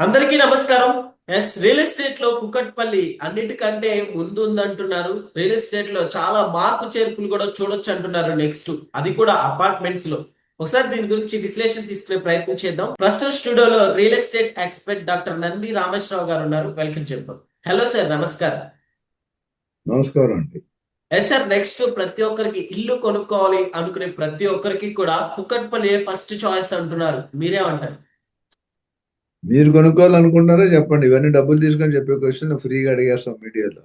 అందరికీ నమస్కారం. S real ఎస్టేట్లో కుకట్పల్లి అన్నిటికంటే ముందు ఉందంటున్నారు రియల్ ఎస్టేట్లో చాలా మార్పు చేర్పులు కూడా చూడొచ్చు అంటున్నారు నెక్స్ట్. అది కూడా అపార్ట్మెంట్స్లో ఒకసారి దీని గురించి విశ్లేషణ తీసుకునే ప్రయత్నం చేద్దాం. ప్రస్తుతం స్టూడియోలో real estate expert doctor Nandi Rameshwararao గారు ఉన్నారు. వెల్కమ్ చెప్తాం. హలో సార్ నమస్కారం. నమస్కారం అండి. ఎస్ సార్ నెక్స్ట్ ప్రతి ఒక్కరికి ఇల్లు కొనుక్కోవాలి అనుకునే ప్రతి ఒక్కరికి కూడా కుకట్పల్లి ఫస్ట్ చాయిస్ అంటున్నారు. మీరేమంటారు? మీరు కొనుక్కోవాలనుకుంటున్నారో చెప్పండి ఇవన్నీ డబ్బులు తీసుకొని చెప్పే క్వశ్చన్ ఫ్రీగా అడిగేస్తాం మీడియాలో.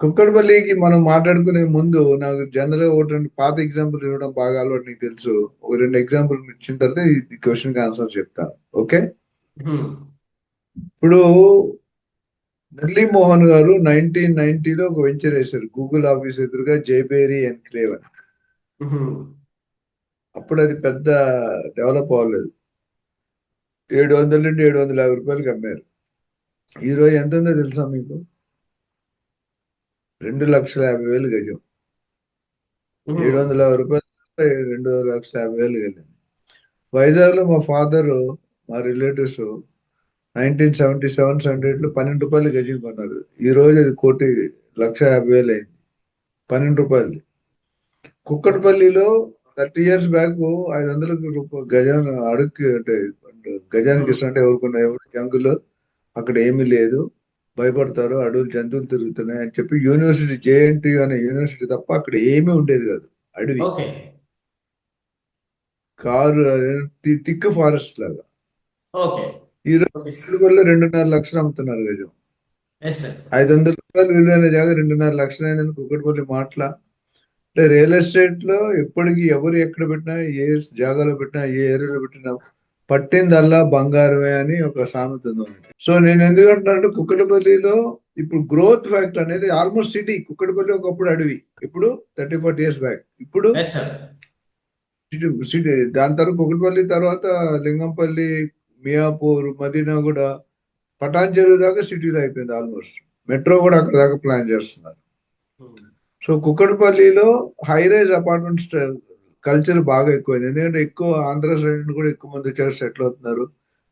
కుక్కడపల్లికి మనం మాట్లాడుకునే ముందు నాకు జనరల్గా ఒకటి రెండు పాత ఎగ్జాంపుల్ ఇవ్వడం బాగా అలవాటు నీకు తెలుసు ఒక రెండు ఎగ్జాంపుల్ ఇచ్చిన తర్వాత ఈ క్వశ్చన్కి ఆన్సర్ చెప్తాను ఓకే. ఇప్పుడు మురళీ మోహన్ గారు నైన్టీన్ నైన్టీలో ఒక వెంచర్ వేశారు గూగుల్ ఆఫీస్ ఎదురుగా జైబేరీ ఎన్క్లేవ్ అని. అప్పుడు అది పెద్ద డెవలప్ అవ్వలేదు. ఏడు వందల నుండి ఏడు వందల యాభై రూపాయలకి అమ్మారు. ఈ రోజు ఎంత ఉందో తెలుసా మీకు? రెండు లక్షల యాభై వేలు గజం. ఏడు వందల యాభై రూపాయలు రెండు లక్షల యాభై వేలు వెళ్ళింది వైజాగ్లో మా ఫాదర్ మా relatives nineteen seventy seven seventy ఎయిట్లో పన్నెండు రూపాయలు గజం కొన్నారు. ఈ రోజు అది కోటి లక్ష యాభై వేలు అయింది. పన్నెండు రూపాయలు కుక్కటపల్లిలో థర్టీ ఇయర్స్ బ్యాక్ ఐదు వందలకు రూపాయలు గజం అడుక్కి అంటే గజానికి ఇస్తుంటే ఎవరుకున్న ఎవరు జంగులు అక్కడ ఏమీ లేదు. భయపడతారు అడవులు జంతువులు తిరుగుతున్నాయి అని చెప్పి యూనివర్సిటీ జేఎన్టీ అనే యూనివర్సిటీ తప్ప అక్కడ ఏమీ ఉండేది కాదు. అడవి. కారు తి- తిక్ ఫారెస్ట్ లాగా. ఓకే. ఈ రోజు వల్ల రెండున్నర లక్షలు అమ్ముతున్నారు గజం. ఐదు వందల రూపాయలు విలువైన జాగా రెండున్నర లక్షలు అయిందని కుక్కటిపల్లి మాటల అంటే రియల్ ఎస్టేట్లో ఎప్పటికీ ఎవరు ఎక్కడ పెట్టినా ఏ జాగాలో పెట్టినా ఏ ఏరియాలో పెట్టినా పట్టిందల్లా బంగారమే అని ఒక సామెత ఉంది. సో నేను ఎందుకంటున్నానంటే కుక్కటిపల్లిలో ఇప్పుడు గ్రోత్ ఫ్యాక్టర్ అనేది ఆల్మోస్ట్ సిటీ కుక్కటిపల్లి ఒకప్పుడు అడవి. ఇప్పుడు థర్టీ ఫార్టీ ఇయర్స్ బ్యాక్. ఇప్పుడు సిటీ దాని తర్వాత కుక్కటిపల్లి తర్వాత లింగంపల్లి మియాపూర్ మదీనాగూడ పటాన్ చెరువు దాకా సిటీలో అయిపోయింది ఆల్మోస్ట్. మెట్రో కూడా అక్కడ దాకా ప్లాన్ చేస్తున్నారు. సో కుక్కడపల్లిలో హై రైజ్ అపార్ట్మెంట్స్ కల్చర్ బాగా ఎక్కువైంది. ఎందుకంటే ఎక్కువ ఆంధ్ర సైడ్ కూడా ఎక్కువ మంది వచ్చారు సెటిల్ అవుతున్నారు.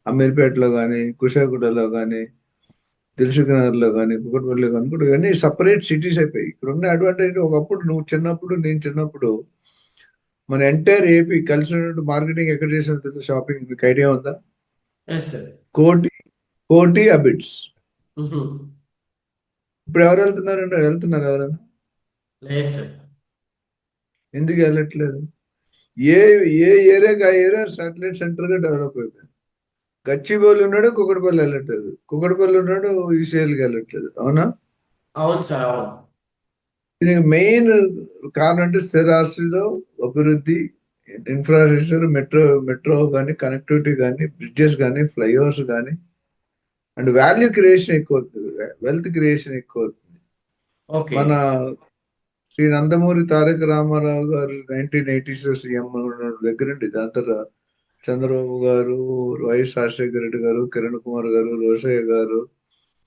అమీర్పేటలో కానీ కుషాగూడలో కానీ దిల్సుఖ్ నగర్లో కానీ కుక్కడపల్లిలో కానీ కూడా ఇవన్నీ సపరేట్ సిటీస్ అయిపోయాయి. ఇక్కడ ఉన్న అడ్వాంటేజ్ ఒకప్పుడు నువ్వు చిన్నప్పుడు నేను చిన్నప్పుడు మన ఎంటైర్ ఏపీ కలిసి ఉన్నట్టు మార్కెటింగ్ ఎక్కడ చేసిన తెలుసు? షాపింగ్ మీకు ఐడియా ఉందా? కోటి కోటి అబిట్స్ ఇప్పుడు ఎవరు వెళ్తున్నారంటే వెళ్తున్నారు ఎవరైనా? ఎందుకు వెళ్ళట్లేదు? ఏ ఏ ఏరియాకి ఆ ఏరియా? సాటిలైట్ సెంటర్గా డెవలప్ అయిపోయింది. గచ్చిబౌలి ఉన్నాడు కుక్కడపల్లి వెళ్ళట్లేదు. కుక్కడపల్లి ఉన్నాడు ఈసీఎల్కి వెళ్ళట్లేదు. అవునా? అవును సార్ అవును. దీనికి మెయిన్ కారణం అంటే స్థిరాస్తిలో అభివృద్ధి ఇన్ఫ్రాస్ట్రక్చర్ మెట్రో మెట్రో కానీ కనెక్టివిటీ కానీ బ్రిడ్జెస్ కానీ ఫ్లైఓవర్స్ కానీ అండ్ వాల్యూ క్రియేషన్ ఎక్కువ అవుతుంది. వెల్త్ క్రియేషన్ ఎక్కువ మన శ్రీ నందమూరి తారక రామారావు గారు నైన్టీన్ ఎయిటీస్లో సీఎం దగ్గర నుండి దాని తర్వాత చంద్రబాబు గారు వైఎస్ రాజశేఖర రెడ్డి గారు కిరణ్ కుమార్ గారు రోషయ్య గారు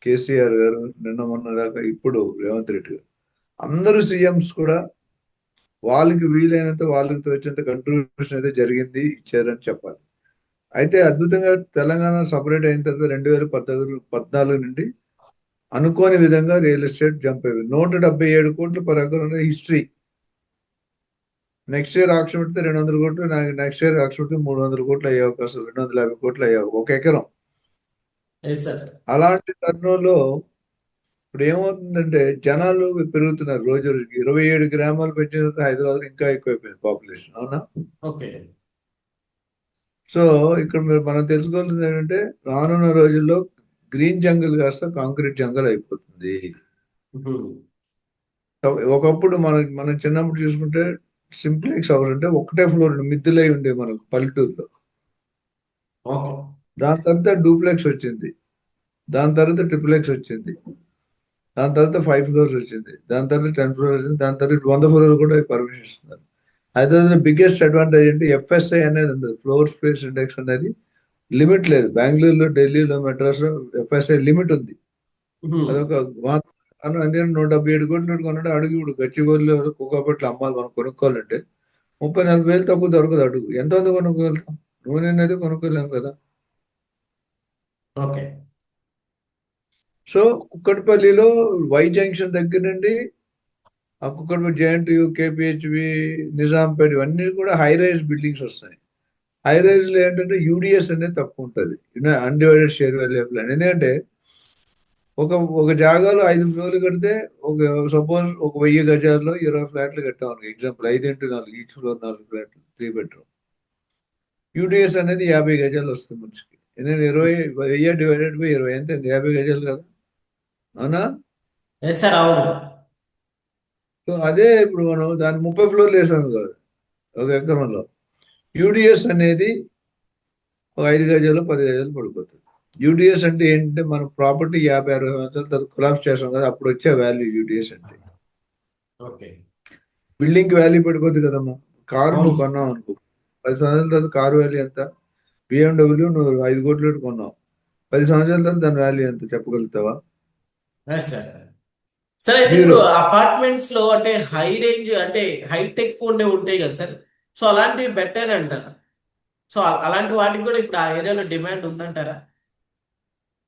కేసీఆర్ గారు నిన్న మొన్న దాకా ఇప్పుడు రేవంత్ రెడ్డి గారు. అందరూ సీఎంస్ కూడా వాళ్ళకి వీలైనంత వాళ్ళకి తోచినంత కంట్రిబ్యూషన్ అయితే జరిగింది ఇచ్చారని చెప్పాలి. అయితే అద్భుతంగా తెలంగాణ సపరేట్ అయిన తర్వాత రెండు వేల పద్నాలుగు పద్నాలుగు నుండి అనుకోని విధంగా రియల్ ఎస్టేట్ జంప్ అయింది నూట డెబ్బై ఏడు కోట్లు per acre history. Next year auction పెడితే రెండు వందల కోట్లు నెక్స్ట్ ఇయర్ ఆక్షన్ పెడితే మూడు వందల కోట్లు అయ్యే అవకాశం రెండు వందల యాభై కోట్లు అయ్యే ఒక ఎకరం. అలాంటి టర్నోలో ఇప్పుడు ఏమవుతుందంటే జనాలు పెరుగుతున్నారు. రోజు రోజుకి ఇరవై ఏడు గ్రామాలు పెంచిన తర్వాత హైదరాబాద్ ఇంకా ఎక్కువైపోయింది పాపులేషన్ అవునా? ఓకే. సో ఇక్కడ మీరు మనం తెలుసుకోవాల్సింది ఏంటంటే రానున్న రోజుల్లో గ్రీన్ జంగల్ కాస్త కాంక్రీట్ జంగల్ అయిపోతుంది. ఒకప్పుడు మన మనం చిన్నప్పుడు చూసుకుంటే సింప్లెక్స్ హౌస్ అంటే ఒకటే ఫ్లోర్ మిద్దులై ఉండే మనకు పల్లెటూరులో. దాని తర్వాత డూప్లెక్స్ వచ్చింది. దాని తర్వాత ట్రిపులెక్స్ వచ్చింది. దాని తర్వాత ఫైవ్ ఫ్లోర్స్ వచ్చింది. దాని తర్వాత టెన్ ఫ్లోర్స్ వచ్చింది. దాని తర్వాత వంద ఫ్లోర్ కూడా పర్మిషన్ ఇస్తున్నారు. హైదరాబాద్ బిగ్గెస్ట్ అడ్వాంటేజ్ అంటే ఎఫ్ఎస్ఐ అనేది ఉండదు. ఫ్లోర్ స్పేస్ ఇండెక్స్ అనేది లిమిట్ లేదు. బెంగళూరులో ఢిల్లీలో మెడ్రాస్ ఎఫ్ఎస్ఐ లిమిట్ ఉంది. అదొక కారణం. ఎందుకంటే నూట డెబ్బై ఏడు కోట్లు కొన్నాడు. అడుగు ఇప్పుడు గచ్చిబౌలిలో కుక్కపట్లు అమ్మాలి మనం కొనుక్కోవాలంటే ముప్పై నలభై వేలు తక్కువ దొరకదు అడుగు. ఎంత ఉంది కొనుక్కోగలుగుతాం? నూనె అనేది కొనుక్కోలేం కదా. ఓకే. సో కుక్కట్పల్లిలో వై జంక్షన్ దగ్గర నుండి ఆ కుక్కట్పల్లి జేఎన్టీయు కేపిహెచ్బి నిజాంపేట ఇవన్నీ కూడా హై రైజ్ బిల్డింగ్స్ వస్తాయి. హై రైజ్లో ఏంటంటే యూడిఎస్ అనేది తక్కువ ఉంటుంది. అన్డివైడెడ్ షేర్ వాల్యూ ప్లాన్ ఎందుకంటే ఒక ఒక జాగాలో ఐదు ఫ్లోర్లు కడితే ఒక సపోజ్ ఒక వెయ్యి గజాల్లో ఇరవై ఫ్లాట్లు కట్టాం ఎగ్జాంపుల్ ఐదు ఇంటూ నాలుగు ఈచ్ ఫ్లోర్ నాలుగు ఫ్లాట్లు త్రీ బెడ్రూమ్ యూడిఎస్ అనేది యాభై గజాలు వస్తుంది మనిషికి. ఎందుకంటే ఇరవై వెయ్యి డివైడెడ్ బై ఇరవై ఎంత? యాభై గజాలు కదా. అవునా? సో అదే ఇప్పుడు మనం దాన్ని ముప్పై ఫ్లోర్లు వేసాము కాదు ఒక ఎకరంలో. యూడిఎస్ అనేది ఒక ఐదు గజాలు పది గజాలు పడిపోతుంది. యూడిఎస్ అంటే ఏంటంటే మన ప్రాపర్టీ యాభై అరవై సంవత్సరాల తర్వాత కొలాప్స్ చేస్తాం కదా అప్పుడు వచ్చే వాల్యూ యూడిఎస్ అంటే. ఓకే. బిల్డింగ్ వాల్యూ పడిపోతుంది కదమ్మా. కారు. నువ్వు కొన్నావు అనుకో. పది సంవత్సరాల తర్వాత కారు వాల్యూ ఎంత? బిఎండబ్ల్యూ నువ్వు ఐదు కోట్లు పెట్టి కొన్నావు. పది సంవత్సరాల తర్వాత దాని వాల్యూ ఎంత? చెప్పగలుగుతావా? సార్. ఇప్పుడు అపార్ట్మెంట్స్లో అంటే హై రేంజ్ అంటే హైటెక్ ఉండే ఉంటాయి కదా సార్. సో అలాంటివి బెటర్ అంటారా? సో అలాంటి వాటికి కూడా ఇప్పుడు ఆ ఏరియాలో డిమాండ్ ఉందంటారా?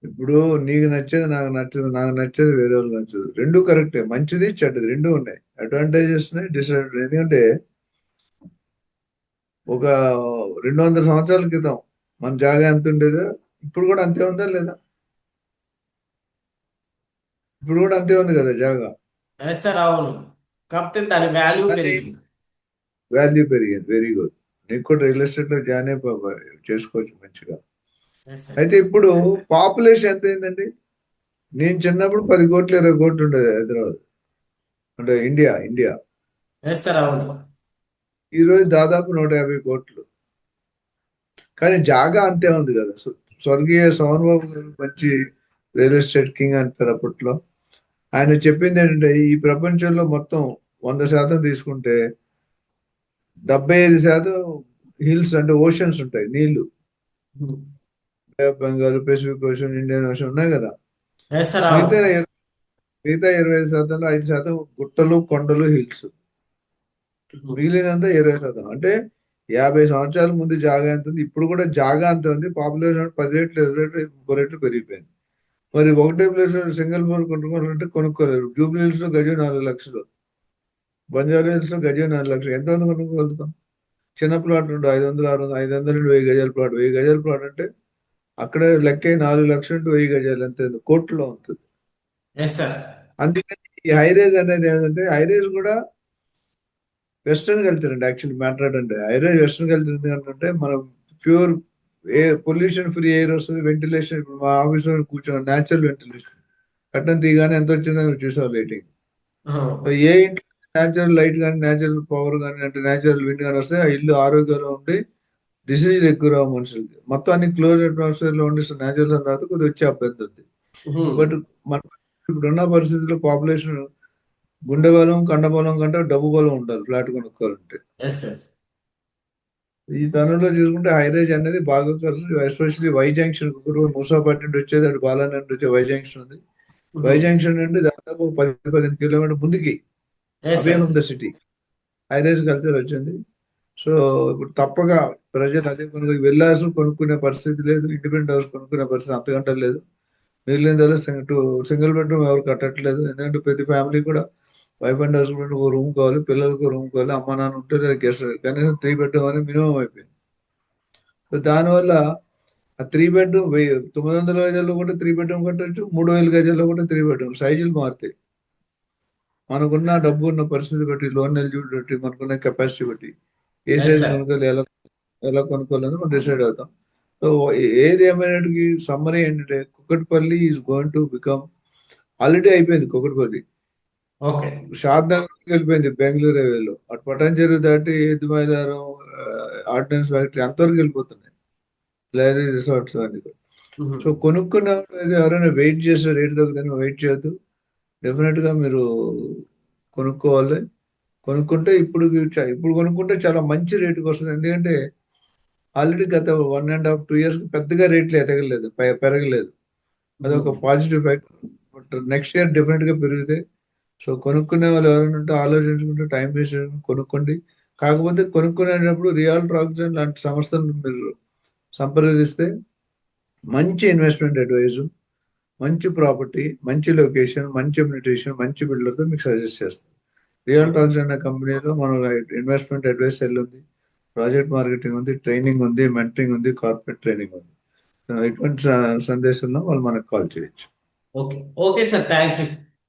ఇప్పుడు నీకు నచ్చేది నాకు నచ్చదు నాకు నచ్చేది వేరే వాళ్ళకి నచ్చదు. రెండు కరెక్టే మంచిది చెడ్డది రెండు ఉన్నాయి. అడ్వాంటేజెస్ ఉన్నాయి డిసడ్వాంటేజ్ ఎందుకంటే ఒక రెండు వందల సంవత్సరాల క్రితం మన జాగా ఎంత ఉండేదో ఇప్పుడు కూడా అంతే ఉందా లేదా? ఇప్పుడు కూడా అంతే ఉంది కదా జాగా. సార్ అవును. కాకపోతే దాని వాల్యూ వాల్యూ పెరిగింది వెరీ గుడ్. నీకు కూడా రియల్ ఎస్టేట్లో జాయిన్ అయిపో చేసుకోవచ్చు మంచిగా. అయితే ఇప్పుడు పాపులేషన్ ఎంత అయిందండి? నేను చిన్నప్పుడు పది కోట్లు ఇరవై కోట్లు ఉండేది హైదరాబాద్. అంటే ఇండియా ఇండియా. ఎస్ సార్ అవును. ఈ రోజు దాదాపు నూట యాభై కోట్లు. కానీ జాగా అంతే ఉంది కదా. స్వ- స్వర్గీయ సోమన్ బాబు గారు మంచి రియల్ ఎస్టేట్ కింగ్ అంటారు అప్పట్లో. ఆయన చెప్పింది ఏంటంటే ఈ ప్రపంచంలో మొత్తం వంద శాతం తీసుకుంటే డెబ్బై ఐదు శాతం హిల్స్ అంటే ఓషన్స్ ఉంటాయి నీళ్ళు. Bengal Pacific Ocean Indian Ocean ఉన్నాయి కదా. మిగతా మిగతా ఇరవై ఐదు శాతంలో ఐదు శాతం గుట్టలు కొండలు హిల్స్. మిగిలినంతా ఇరవై శాతం. అంటే యాభై సంవత్సరాల ముందు జాగా ఎంత ఉంది ఇప్పుడు కూడా జాగా అంత ఉంది పాపులేషన్ పది రెట్లు ఇరవై రెట్లు ముప్పై రెట్లు పెరిగిపోయింది. మరి ఒకటే ప్లేస్ సింగిల్ ఫ్లోర్ కొనుక్కోవాలంటే కొనుక్కోలేరు జూబ్లీ హిల్స్లో గజం నాలుగు లక్షలు. బంజారా హిల్స్లో గజం నాలుగు లక్షలు. ఎంత మంది కొనుక్కోగలుగుతాం? చిన్న ప్లాట్ ఉండు ఐదు వందలు ఆరు వందలు ఐదు వందల నుండి వెయ్యి గజాల ప్లాట్. వెయ్యి గజాల ప్లాట్ అంటే అక్కడ లెక్క నాలుగు లక్షలు నుండి వెయ్యి గజాలు. ఎంత కోట్లో ఉంటుంది. అందుకని ఈ హైరేజ్ అనేది ఏంటంటే హైరేజ్ కూడా వెస్టర్న్ కల్చర్ అండి యాక్చువల్లీ మాట్లాడంటే హైరేజ్ వెస్టర్న్ కల్చర్ ఎందుకంటే మనం pure a pollution free air వస్తుంది వెంటిలేషన్. ఇప్పుడు మా ఆఫీస్లో కూర్చున్న న్యాచురల్ వెంటిలేషన్. కట్టం తీగానే ఎంత వచ్చిందని చూసాం లైటింగ్ ఏ ఇంట్లో న్యాచురల్ లైట్ కానీ న్యాచురల్ పవర్ కానీ అంటే న్యాచురల్ విండ్ కానీ వస్తే ఆ ఇల్లు ఆరోగ్యంగా ఉండి డిసీజ్ ఎక్కువ రావు మనుషులకి. మొత్తం అన్ని క్లోజ్ అట్మాస్ఫియర్లో ఉండి న్యాచురల్ తర్వాత కొద్దిగా వచ్చే అభ్యర్థి ఉంది బట్ మన ఇప్పుడున్న పరిస్థితుల్లో పాపులేషన్ గుండె బలం కండ బలం కంటే డబ్బు బలం ఉండాలి ఫ్లాట్ కొనుక్కోవాలంటే. ఈ తరుణంలో చూసుకుంటే హైరేజ్ అనేది బాగా ఖర్చు ఎస్పెషల్లీ వై జంక్షన్ మూసాపేట నుండి వచ్చేది అటు బాలానే నుండి వచ్చే వై జంక్షన్ ఉంది. వై జంక్షన్ నుండి దాదాపు పది పదిహేను కిలోమీటర్ ముందుకి ఎస్ అవే సార్ ఉంది సిటీ హైరేజ్ కల్చర్ వచ్చింది సో ఇప్పుడు తప్పగా ప్రజలు అదే కొనుక్కు వెళ్ళాల్సి కొనుక్కునే పరిస్థితి లేదు ఇండిపెండెంట్ హౌస్ కొనుక్కునే పరిస్థితి అంతకంటే లేదు. మిగిలిన సింగిల్ బెడ్రూమ్ ఎవరు కట్టట్లేదు. ఎందుకంటే ప్రతి ఫ్యామిలీ కూడా వైఫ్ అండ్ హస్బెండ్ ఒక రూమ్ కావాలి పిల్లలకు రూమ్ కావాలి అమ్మ నాన్న ఉంటే లేదా గెస్ట్ కనీసం త్రీ బెడ్రూమ్ అనేది మినిమం అయిపోయింది. సో దానివల్ల ఆ త్రీ బెడ్రూమ్ తొమ్మిది వందల గజాల్లో కూడా త్రీ బెడ్రూమ్ కట్టొచ్చు మూడు వేల గజాల్లో కూడా త్రీ బెడ్రూమ్ సైజులు మారుతాయి. మనకున్న డబ్బు ఉన్న పరిస్థితి బట్టి లోన్ ఎలిజిబిలిటీ బట్టి మనకున్న కెపాసిటీ బట్టి ఏ సైజ్. కొనుక్కోవాలి ఎలా ఎలా కొనుక్కోవాలని మనం డిసైడ్ అవుతాం. సో ఏది ఏమైనటికి సమ్మరీ ఏంటంటే Kukatpally is going to become already అయిపోయింది కుకట్పల్లి. ఓకే వెళ్ళిపోయింది బెంగళూరు హైవేలో. అటు పటాన్చెరు దాటి ఎద్దుమైలారం ఆర్డినెన్స్ ఫ్యాక్టరీ అంతవరకు వెళ్ళిపోతున్నాయి. లైరీ రిసార్ట్స్ అన్ని. సో కొనుక్కున్న వాళ్ళు ఎవరైనా వెయిట్ చేస్తే రేట్ తగ్గుతుంది వెయిట్ చేయొద్దు. డెఫినెట్గా మీరు కొనుక్కోవాలి. కొనుక్కుంటే ఇప్పుడు ఇప్పుడు కొనుక్కుంటే చాలా మంచి రేటుకి వస్తుంది. ఎందుకంటే ఆల్రెడీ గత one and half two years పెద్దగా రేట్లు ఎదగలేదు పెరగలేదు. అది ఒక positive factor but next year డెఫినెట్గా పెరుగుతాయి సో కొనుక్కునే వాళ్ళు ఎవరైనా ఉంటే ఆలోచించుకుంటే టైం వేస్ట్ కొనుక్కోండి. కాకపోతే కొనుక్కునేటప్పుడు రియల్ ట్రాక్జన్ లాంటి సంస్థను మీరు సంప్రదిస్తే మంచి ఇన్వెస్ట్మెంట్ అడ్వైజు. మంచి ప్రాపర్టీ మంచి లొకేషన్ మంచి అమ్యూనిటేషన్ మంచి బిల్డర్తో మీకు సజెస్ట్ చేస్తాం. రియల్ టాక్స్ అనే కంపెనీలో మనం ఇన్వెస్ట్మెంట్ అడ్వైస్ ఉంది ప్రాజెక్ట్ మార్కెటింగ్ ఉంది ట్రైనింగ్ ఉంది మెంటరింగ్ ఉంది కార్పొరేట్ ట్రైనింగ్ ఉంది. ఎటువంటి సందేశంలో వాళ్ళు మనకు కాల్ చేయొచ్చు. Okay. Okay sir. Thank you